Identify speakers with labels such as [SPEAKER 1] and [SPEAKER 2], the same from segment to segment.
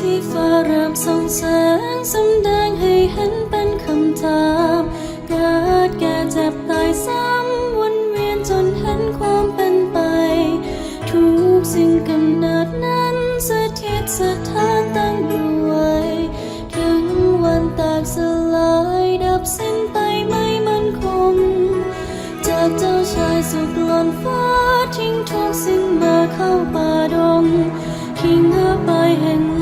[SPEAKER 1] ที่ฟ้าเริ่มส่องแสงสำแดงให้เห็นเป็นคำถามเกิดแก่เจ็บตายซ้ำวนเวียนจนเห็นความเป็นไป ทุกสิ่งกำเนิดนั้นสถิตสถานตั้งอยู่ไว้ถึงวันแตกสลายดับสิ้นไปไม่มั่นคง จากเจ้าชายสุดหล่นฟ้าทิ้งทุกสิ่งมาเข้าป่าดงทิ้งเหือไปแห่ง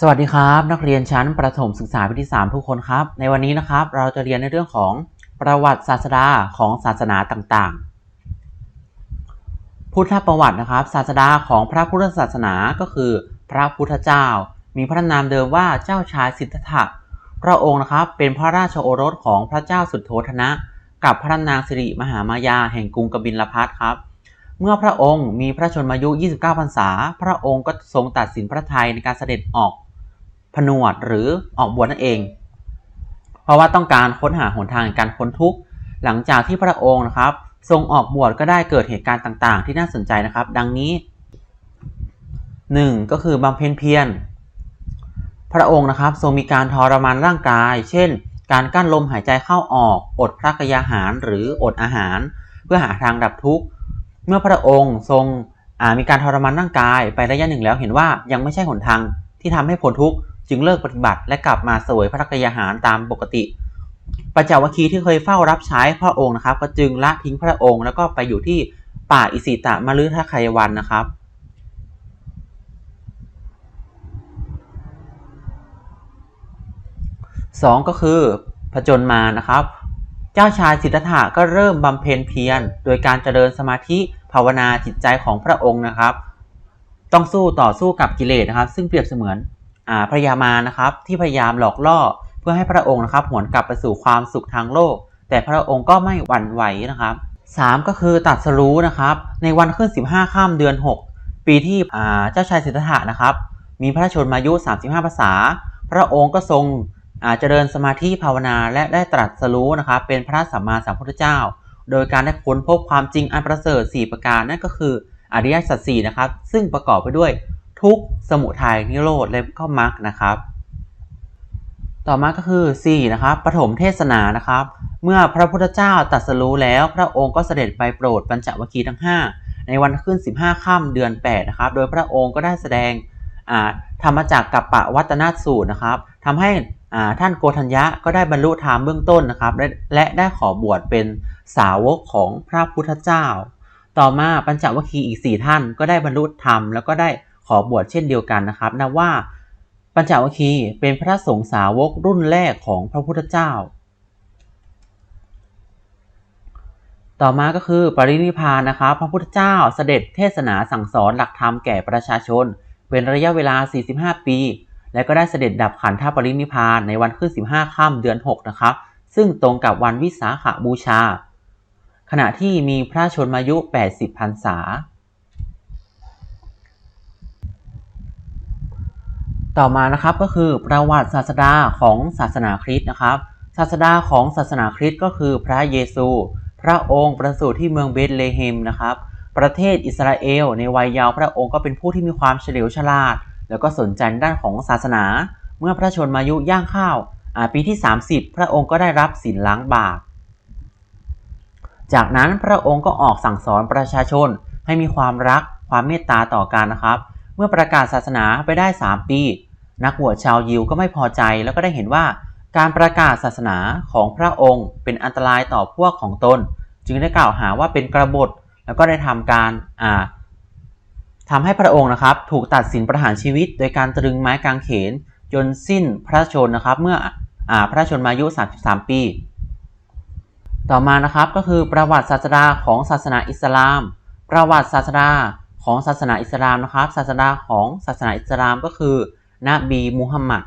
[SPEAKER 2] สวัสดีครับ นักเรียนชั้นประถมศึกษาปีที่ 3 ทุกคนครับ ในวันนี้นะครับ เราจะเรียนในเรื่องของประวัติศาสดาของศาสนาต่างๆ พุทธประวัตินะครับ ศาสดาของพระพุทธศาสนาก็คือพระพุทธเจ้า มีพระนามเดิมว่าเจ้าชายสิทธัตถะพระองค์นะครับเป็นพระราชโอรสของพระเจ้าสุดโธทนะ กับพระนางสิริมหามายาแห่งกรุงกบิลพัทครับเมื่อพระองค์มีพระชนมายุ 29 พรรษา พระองค์ก็ทรงตัดสินพระทัยในการเสด็จออก ผนวดหรือออกบวชนั่นเอง เพราะว่าต้องการค้นหาหนทางการพ้นทุกข์ หลังจากที่พระองค์นะครับ ทรงออกบวชก็ได้เกิดเหตุการณ์ต่างๆ ที่น่าสนใจนะครับ ดังนี้ 1. ก็คือบำเพ็ญเพียร พระองค์นะครับทรงมีการทรมานร่างกาย เช่น การกั้นลมหายใจเข้าออก อดพระกยาหารหรืออดอาหาร เพื่อหาทางดับทุกข์ เมื่อพระองค์ทรงมีการทรมานร่างกายไประยะหนึ่งแล้วเห็นว่ายังไม่ใช่หนทางที่ทำให้พ้นทุกข์ จึงเลิกปฏิบัติและกลับมาเสวยพระกยาหารตามปกติ ปัญจวัคคีย์ที่เคยเฝ้ารับใช้พระองค์นะครับ ก็จึงละทิ้งพระองค์ แล้วก็ไปอยู่ที่ป่าอิสิตะมฤทคายวันนะครับสองก็คือผจญมานะครับ เจ้าชายสิทธัตถะก็เริ่มบำเพ็ญเพียร โดยการเจริญสมาธิภาวนาจิตใจของพระองค์นะครับ ต้องสู้ต่อสู้กับกิเลสนะครับ ซึ่งเปรียบเสมือน พระยามานะครับ ที่พยายามหลอกล่อเพื่อให้พระองค์นะครับหวนกลับไปสู่ความสุขทางโลก แต่พระองค์ก็ไม่หวั่นไหวนะครับสามก็คือตัดสรู้นะครับ ในวันขึ้น 15 ข้ามเดือน 6 ปีที่เจ้าชายสิทธัตถะนะครับ มีพระชนมายุ 35ภาษา พระองค์ก็ทรงเจริญสมาธิภาวนาและได้ตรัสรู้นะครับเป็นพระสัมมาสัมพุทธเจ้า โดยการได้ค้นพบความจริงอันประเสริฐ 4 ประการนั่นก็คืออริยสัจสี่นะครับ ซึ่งประกอบไปด้วย ทุกสมุทัยนิโรธและก็มรรคนะครับ ต่อมาก็คือ 4 นะครับปฐมเทศนานะครับ เมื่อพระพุทธเจ้าตรัสรู้แล้ว พระองค์ก็เสด็จไปโปรดปัญจวัคคีย์ทั้ง 5 ในวันขึ้น 15ค่ำเดือน 8 นะครับ โดยพระองค์ก็ได้แสดงธรรมจักกับปะวัตนสูตรนะครับทำให้ท่านโกธัญญะก็ได้บรรลุธรรมเบื้องต้นนะครับ และและได้ขอบวชเป็นสาวกของพระพุทธเจ้า ต่อมาปัญจวัคคีย์อีก 4 ท่านก็ได้บรรลุธรรมแล้วก็ได้ ขอบวชเช่นเดียวกันนะครับนับว่าปัญจวัคคีย์เป็นพระสงฆ์สาวกรุ่นแรกของพระพุทธเจ้า ต่อมาก็คือปรินิพานนะครับ พระพุทธเจ้าเสด็จเทศนาสั่งสอนหลักธรรมแก่ประชาชน เป็นระยะเวลา 45 ปี และก็ได้เสด็จดับขันธปรินิพพานในวันขึ้น 15 ค่ำเดือน 6 นะครับ ซึ่งตรงกับวันวิสาขบูชา ขณะที่มีพระชนมายุ 80พรรษา ต่อมานะครับก็คือประวัติศาสดาของศาสนาคริสต์นะครับ ศาสดาของศาสนาคริสต์ก็คือพระเยซู พระองค์ประสูติที่เมืองเบธเลเฮมนะครับ ประเทศอิสราเอล ในวัยเยาว์พระองค์ก็เป็นผู้ที่มีความเฉลียวฉลาด แล้วก็สนใจด้านของศาสนา เมื่อพระชนมายุย่างข้าวปีที่ 30 พระองค์ก็ได้รับศีลล้างบาปจากนั้นพระองค์ก็ออกสั่งสอนประชาชนให้มีความรักความเมตตาต่อกันนะครับ เมื่อประกาศศาสนาไปได้ 3 ปี นักบวชชาวยิวก็ไม่พอใจแล้วก็ได้เห็นว่า การประกาศศาสนาของพระองค์ เป็นอันตรายต่อพวกของตน จึงได้กล่าวหาว่าเป็นกระบฏแล้วก็ได้ทำการอ่าทำให้พระองค์นะครับถูกตัดสินประหารชีวิต โดยการตรึงไม้กางเขนจนสิ้นพระชนนะครับเมื่ออพระชนมายุ 33 ปี ต่อมานะครับก็คือประวัติศาสดาของศาสนาอิสลาม ประวัติศาสดาของศาสนาอิสลามนะครับ ศาสดาของศาสนาอิสลามก็คือ นบีมุฮัมมัด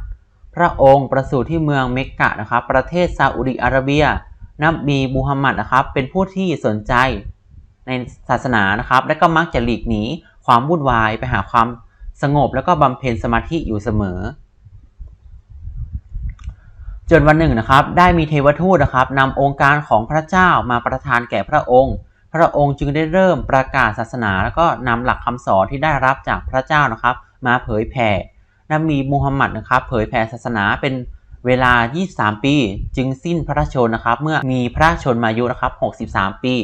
[SPEAKER 2] พระองค์ประสูติที่เมืองเมกกะนะครับ ประเทศซาอุดิอาระเบีย นบีมูฮัมมัดนะครับ เป็นผู้ที่สนใจในศาสนานะครับ และก็มักจะหลีกหนีความวุ่นวายไปหาความสงบแล้วก็บำเพ็ญสมาธิอยู่เสมอ จนวันหนึ่งนะครับ ได้มีเทวทูตนะครับนำองค์การของพระเจ้ามาประทานแก่พระองค์ พระองค์จึงได้เริ่มประกาศศาสนา แล้วก็นำหลักคำสอนที่ได้รับจากพระเจ้านะครับ มาเผยแผ่ นบีมูฮัมหมัดนะครับเผยแผ่ศาสนาเป็นเวลา 23 ปี จึงสิ้นพระชนนะครับ เมื่อมีพระชนมายุนะครับ 63 ปี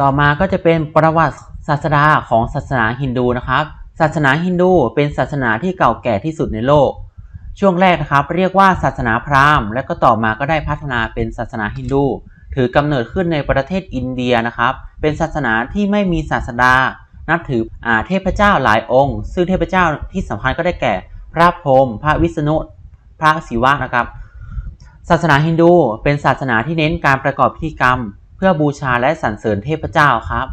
[SPEAKER 2] ต่อมาก็จะเป็นประวัติศาสดาของศาสนาฮินดูนะครับ ศาสนาฮินดูเป็นศาสนาที่เก่าแก่ที่สุดในโลก ช่วงแรกนะครับ เรียกว่าศาสนาพราหมณ์ และก็ต่อมาก็ได้พัฒนาเป็นศาสนาฮินดู ถือกำเนิดขึ้นในประเทศอินเดียนะครับ เป็นศาสนาที่ไม่มีศาสดา นับถืออาเทพเจ้าหลายองค์ ซึ่งเทพเจ้าที่สำคัญก็ได้แก่ พระพรหมพระวิษณุพระศิวะนะครับ ศาสนาฮินดูเป็นศาสนาที่เน้นการประกอบพิธีกรรม เพื่อบูชาและสรรเสริญเทพเจ้าครับ